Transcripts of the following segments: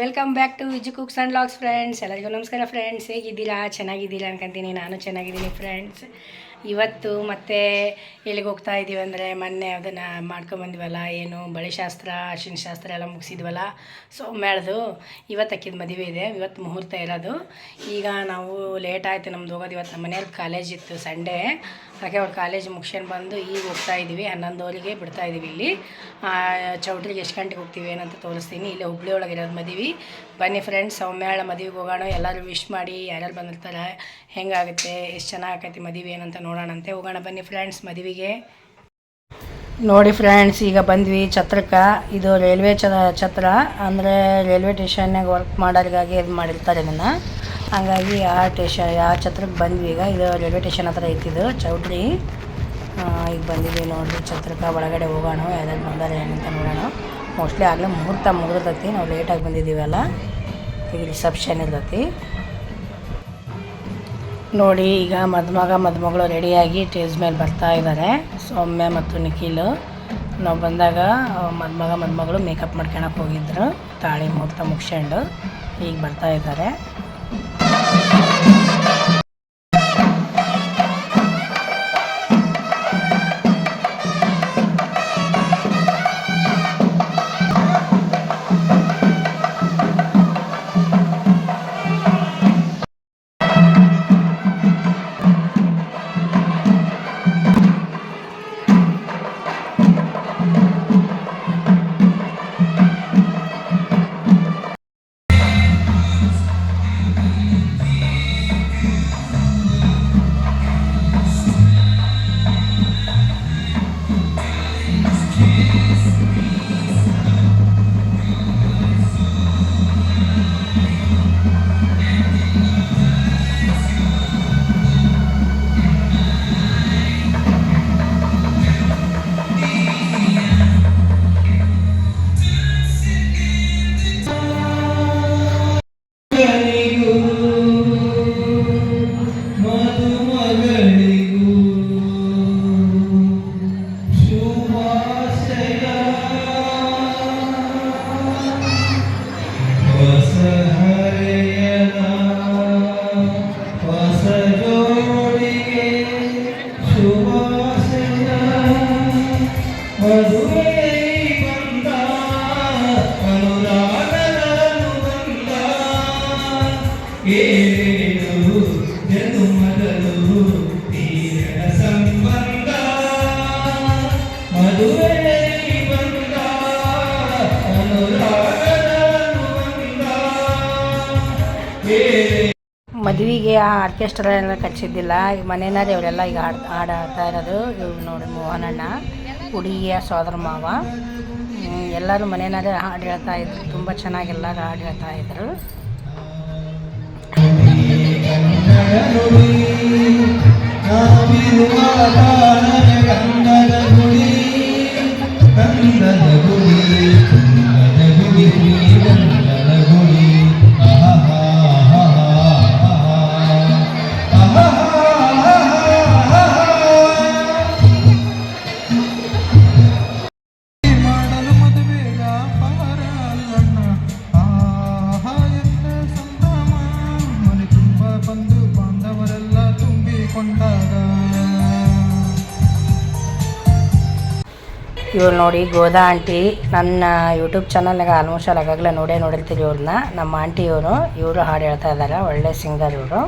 Welcome back to Viju cooks and logs friends. ಎಲ್ಲರಿಗೂ ನಮಸ್ಕಾರ friends. ಹೇಗಿದ್ದೀರಾ? ಚೆನ್ನಾಗಿದ್ದೀರಾ ಅನ್ಕೊಂತೀನಿ ನಾನು ಚೆನ್ನಾಗಿದ್ದೀನಿ ಫ್ರೆಂಡ್ಸ್. ಇವತ್ತು ಮತ್ತೆ ಎಲ್ಲಿಗೆ ಹೋಗ್ತಾ ಇದ್ದೀವಿ ಅಂದರೆ ಮೊನ್ನೆ ಅದನ್ನು ಮಾಡ್ಕೊಂಬಂದಿವಲ್ಲ, ಏನು ಬಳೆ ಶಾಸ್ತ್ರ ಅರ್ಶಿನ ಶಾಸ್ತ್ರ ಎಲ್ಲ ಮುಗಿಸಿದ್ವಲ್ಲ. ಸೊ ಮೇಳ್ದು ಇವತ್ತು ಅಕ್ಕಿದ ಮದುವೆ ಇದೆ. ಇವತ್ತು ಮುಹೂರ್ತ ಇರೋದು. ಈಗ ನಾವು ಲೇಟ್ ಆಯಿತು ನಮ್ದು ಹೋಗೋದು. ಇವತ್ತು ನಮ್ಮ ಮನೇಲಿ ಕಾಲೇಜ್ ಇತ್ತು ಸಂಡೇ ಹಾಗೆ ಅವ್ರು ಕಾಲೇಜ್ ಮುಗಿಸ್ಕೊಂಡು ಬಂದು ಈಗ ಹೋಗ್ತಾ ಇದ್ದೀವಿ ಹನ್ನೊಂದುವರೆಗೆ ಬಿಡ್ತಾ ಇದ್ದೀವಿ ಇಲ್ಲಿ. ಚೌಟ್ರಿಗೆ ಎಷ್ಟು ಗಂಟೆಗೆ ಹೋಗ್ತೀವಿ ಏನಂತ ತೋರಿಸ್ತೀನಿ. ಇಲ್ಲಿ ಹುಬ್ಳಿ ಒಳಗೆ ಇರೋದು ಮದುವೆ. ಬನ್ನಿ ಫ್ರೆಂಡ್ಸ್ ಸೌಮ್ಯಾಳ ಮದುವೆಗೆ ಹೋಗೋಣ. ಎಲ್ಲರೂ ವಿಶ್ ಮಾಡಿ ಯಾರ್ಯಾರು ಬಂದಿರ್ತಾರೆ ಹೆಂಗಾಗುತ್ತೆ ಎಷ್ಟು ಚೆನ್ನಾಗೈತಿ ಮದುವೆ ಏನಂತ ನೋಡೋಣಂತೆ. ಹೋಗೋಣ ಬನ್ನಿ ಫ್ರೆಂಡ್ಸ್ ಮದುವೆಗೆ. ನೋಡಿ ಫ್ರೆಂಡ್ಸ್ ಈಗ ಬಂದ್ವಿ ಛತ್ರಕ್ಕೆ ಇದು ರೈಲ್ವೆ ಛತ್ರ ಅಂದರೆ ರೈಲ್ವೆ ಸ್ಟೇಷನ್ನಾಗ ವರ್ಕ್ ಮಾಡೋರಿಗಾಗಿ ಇದು ಮಾಡಿರ್ತಾರೆ ಇದನ್ನು. ಹಂಗಾಗಿ ಆ ಟೇಷನ್ ಆ ಛತ್ರಕ್ಕೆ ಬಂದ್ವಿ. ಈಗ ಇದು ರೈಲ್ವೆ ಸ್ಟೇಷನ್ ಹತ್ರ ಐತಿದ್ದು ಚೌಟ್ರಿ. ಈಗ ಬಂದಿದ್ವಿ ನೋಡಿರಿ ಛತ್ರಕ್ಕೆ ಒಳಗಡೆ ಹೋಗೋಣ, ಯಾವ್ದಾದ್ರು ಬಂದಾರೆ ಏನಂತ ನೋಡೋಣ. ಮೋಸ್ಟ್ಲಿ ಆಗಲೇ ಮುಹೂರ್ತ ಮುಗಿದೈತಿ ನಾವು ಲೇಟಾಗಿ ಬಂದಿದ್ದೀವಲ್ಲ. ಈಗ ರಿಸೆಪ್ಷನ್ ಇರ್ತೈತಿ. ನೋಡಿ, ಈಗ ಮದುಮಗ, ಮದುಮಗಳು ರೆಡಿಯಾಗಿ ಸ್ಟೇಜ್ ಮೇಲೆ ಬರ್ತಾ ಇದ್ದಾರೆ ಸೌಮ್ಯ ಮತ್ತು ನಿಖಿಲ್. ನಾವು ಬಂದಾಗ ಮದುಮಗ, ಮದುಮಗಳು ಮೇಕಪ್ ಮಾಡ್ಕೊಳಕ್ಕೆ ಹೋಗಿದ್ರು. ತಾಳಿ ಮುಹೂರ್ತ ಮುಗಿಸ್ಕೊಂಡು ಈಗ ಬರ್ತಾ ಇದ್ದಾರೆ. ಮದುವೆಗೆ ಆ ಆರ್ಕೆಸ್ಟ್ರಾ ಎಲ್ಲ ಕಚ್ಚಿದ್ದಿಲ್ಲ. ಈಗ ಮನೆಯನ್ನಾರಿ ಅವರೆಲ್ಲ ಈಗ ಹಾಡು ಹಾಡು ಹಾಡ್ತಾ ಇರೋದು ಇವ್ರು ನೋಡಿ ಮೋಹನಣ್ಣ ಹುಡುಗಿಯ ಸೋದರ ಮಾವ. ಎಲ್ಲರೂ ಮನೆಯನ್ನಾರೇ ಹಾಡು ಹೇಳ್ತಾ ಇದ್ರು. ತುಂಬ ಚೆನ್ನಾಗಿ ಎಲ್ಲರೂ ಹಾಡು ಹೇಳ್ತಾ ಇದ್ರು. ಗುಡಿ ಗುಡಿ ಗುಡಿ. ಇವ್ರು ನೋಡಿ ಗೋದಾ ಆಂಟಿ ನನ್ನ ಯೂಟ್ಯೂಬ್ ಚಾನಲ್ನಾಗ ಆಲ್ಮೋಸ್ಟ್ ಅಲ್ಲಿ ಆಗಾಗಲೇ ನೋಡೇ ನೋಡಿರ್ತೀರಿ ಇವ್ರನ್ನ ನಮ್ಮ ಆಂಟಿ ಇವರು ಇವರು ಹಾಡು ಹೇಳ್ತಾ ಇದ್ದಾರೆ ಒಳ್ಳೆ ಸಿಂಗರ್ ಇವರು.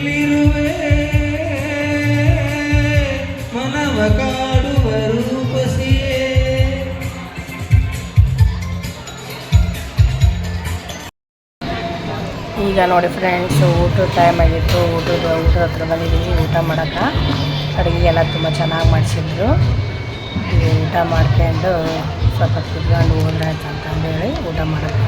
ಎಲ್ಲಿರುವೆ ಮನವ ಕಾಡುವ ರೂಪಸಿಯೇ. ಈಗ ನೋಡಿ ಫ್ರೆಂಡ್ಸ್ ಊಟದ ಟೈಮ್ ಆಗಿತ್ತು. ಊಟದ ಊಟದ ಹತ್ರ ಬಂದಿದ್ದೀವಿ ಊಟ ಮಾಡೋಕೆ ಅಡುಗೆ ಎಲ್ಲ ತುಂಬ ಚೆನ್ನಾಗಿ ಮಾಡಿಸಿದ್ರು. ಊಟ ಮಾಡ್ಕೊಂಡು ಸ್ವಲ್ಪ ಕುತ್ಕೊಂಡು ಹೋದ್ರೆ ಅಂತಂದೇಳಿ ಊಟ ಮಾಡೋಕೆ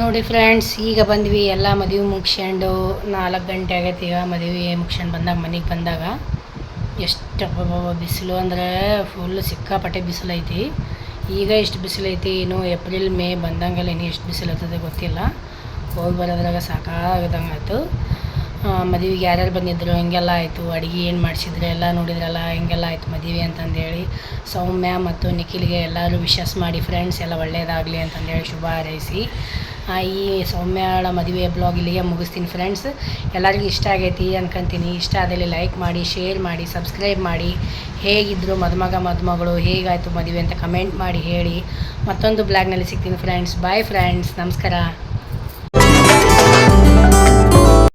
ನೋಡಿ ಫ್ರೆಂಡ್ಸ್ ಈಗ ಬಂದ್ವಿ, ಎಲ್ಲ ಮದುವೆ ಮುಗಿಸ್ಕೊಂಡು ನಾಲ್ಕು ಗಂಟೆ ಆಗೈತೆ, ಈಗ ಮದುವೆ ಮುಗಿಸ್ಕೊಂಡು ಬಂದಾಗ, ಮನೆಗೆ ಬಂದಾಗ ಎಷ್ಟು ಬಿಸಿಲು ಅಂದರೆ ಫುಲ್ ಸಿಕ್ಕಾಪಟ್ಟೆ ಬಿಸಿಲು ಐತಿ. ಈಗ ಎಷ್ಟು ಬಿಸಿಲು ಐತಿ, ಇನ್ನು ಏಪ್ರಿಲ್, ಮೇ ಬಂದಂಗೆಲ್ಲ ಇನ್ನು ಎಷ್ಟು ಬಿಸಿಲು ಆಗ್ತದೆ ಗೊತ್ತಿಲ್ಲ. ಹೋಗಿ ಬರೋದ್ರಾಗ ಸಾಕಾಗದಂಗೆ ಮದುವೆಗೆ ಯಾರ್ಯಾರು ಬಂದಿದ್ದರು ಹೆಂಗೆಲ್ಲ ಆಯಿತು, ಅಡುಗೆ ಏನು ಮಾಡಿಸಿದ್ರು, ಎಲ್ಲ ನೋಡಿದ್ರಲ್ಲ, ಹೆಂಗೆಲ್ಲ ಆಯಿತು ಮದುವೆ ಅಂತಂದೇಳಿ ಸೌಮ್ಯ ಮತ್ತು ನಿಖಿಲ್ಗೆ ಎಲ್ಲರೂ ವಿಶಸ್ ಮಾಡಿ ಫ್ರೆಂಡ್ಸ್ ಎಲ್ಲ ಒಳ್ಳೆಯದಾಗಲಿ ಅಂತಂದೇಳಿ ಶುಭ ಹಾರೈಸಿ ಈ ಸೌಮ್ಯಳ ಮದುವೆ ಬ್ಲಾಗ್ ಇಲ್ಲಿಗೆ ಮುಗಿಸ್ತೀನಿ ಫ್ರೆಂಡ್ಸ್ ಎಲ್ಲರಿಗೂ ಇಷ್ಟ ಆಗೈತಿ ಅನ್ಕೊಂತೀನಿ. ಇಷ್ಟ ಆದಲ್ಲಿ ಲೈಕ್ ಮಾಡಿ ಶೇರ್ ಮಾಡಿ ಸಬ್ಸ್ಕ್ರೈಬ್ ಮಾಡಿ. ಹೇಗಿದ್ದರು ಮದುಮಗ, ಮದುಮಗಳು, ಹೇಗಾಯಿತು ಮದುವೆ ಅಂತ ಕಮೆಂಟ್ ಮಾಡಿ ಹೇಳಿ. ಮತ್ತೊಂದು ಬ್ಲಾಗ್ನಲ್ಲಿ ಸಿಗ್ತೀನಿ ಫ್ರೆಂಡ್ಸ್ ಬಾಯ್ ಫ್ರೆಂಡ್ಸ್ ನಮಸ್ಕಾರ.